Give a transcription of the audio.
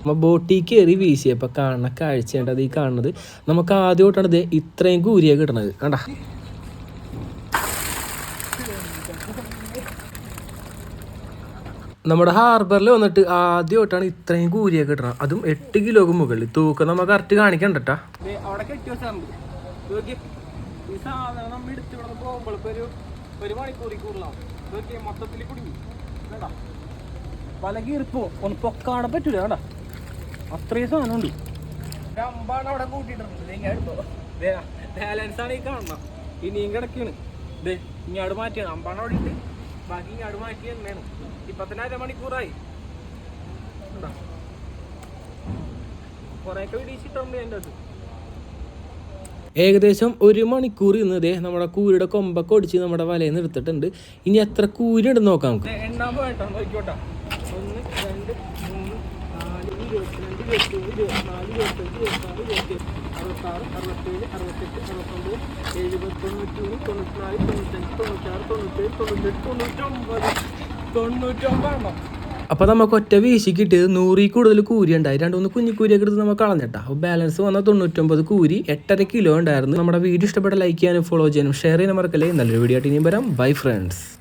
നമ്മൾ ബോട്ടിൽ കയറി വീശിയപ്പോൾ കാണുന്ന കാഴ്ച അത് ഈ കാണുന്നത്. നമുക്ക് ആദ്യമായിട്ടാണ് ഇത് ഇത്രയും കൂരിയ കിട്ടണത്. കണ്ട? നമ്മുടെ ഹാർബറിൽ വന്നിട്ട് ആദ്യമായിട്ടാണ് ഇത്രയും കൂരിയ കിട്ടണം അതും എട്ട് കിലോക്ക് മുകളിൽ. തൂക്കം നമ്മൾ കറക്റ്റ് കാണിക്കണ്ടാ ഒരു മണിക്കൂറിൽ മൊത്തത്തിൽ കുടുങ്ങി. ഒന്ന് പൊക്കാണ പറ്റൂല വേണ്ട അത്രയും സാധനം ഉണ്ട് അമ്പാണ് അവിടെ കൂട്ടിയിട്ടുണ്ട് ബാലൻസ് ആണ് ഈ കാണണം ഇനിയും കിടക്കാണ് ദേ ഇങ്ങോട്ട് മാറ്റിയാണ് അമ്പാണ് അവിടെ ഉണ്ട്. ബാക്കി ഇങ്ങോട്ട് മാറ്റി തന്നെയാണ്. ഇപ്പൊ തന്നെ അരമണിക്കൂറായി. കണ്ടോ? കുറെയൊക്കെ വിടിച്ചിട്ടുണ്ട് എന്റെ അടുത്ത്. ഏകദേശം ഒരു മണിക്കൂർ ഇന്ന് ദേ നമ്മുടെ കൂരിയുടെ കൊമ്പൊക്കെ ഒടിച്ച് നമ്മുടെ വലയിൽ നിർത്തിട്ടുണ്ട് എടുത്തിട്ടുണ്ട്. ഇനി എത്ര കൂരി ഉണ്ടെന്ന് നോക്കാം നമുക്ക്. എണ്ണാൻ പോയിട്ടോ? നോക്കിക്കോട്ടെ ഒന്ന് രണ്ട് മൂന്ന് ഇരുപത്തിരണ്ട് ഇരുപത്തിമൂന്ന് ഇരുപത്തിനാല് ഇരുപത്തഞ്ച് ഇരുപത്താറ് ഇരുപത്തേഴ് അറുപത്താറ് അറുപത്തേഴ് അറുപത്തെട്ട് അറുപത്തൊമ്പത് എഴുപത് തൊണ്ണൂറ്റൊന്ന് തൊണ്ണൂറ്റിനാല് തൊണ്ണൂറ്റഞ്ച് തൊണ്ണൂറ്റാറ് തൊണ്ണൂറ്റേഴ് തൊണ്ണൂറ്റെട്ട് തൊണ്ണൂറ്റൊമ്പത് തൊണ്ണൂറ്റൊമ്പത് എണ്ണം അപ്പോൾ നമുക്ക് ഒറ്റ വീശി കിട്ടിയത് നൂറിൽ കൂടുതൽ കൂരി ഉണ്ടായി. രണ്ട് മൂന്ന് കുഞ്ഞിക്കൂരിയൊക്കെ എടുത്ത് നമ്മൾ കളഞ്ഞിട്ടാ അപ്പോൾ ബാലൻസ് വന്ന തൊണ്ണൂറ്റൊമ്പത് കൂരി എട്ടര കിലോ ഉണ്ടായിരുന്നു. നമ്മുടെ വീഡിയോ ഇഷ്ടപ്പെട്ട ലൈക്ക് ചെയ്യാനും ഫോളോ ചെയ്യാനും ഷെയർ ചെയ്യാനും മറക്കല്ലേ. നല്ലൊരു വീഡിയോ ആയിട്ട് ഇനിയും വരാം. Bye friends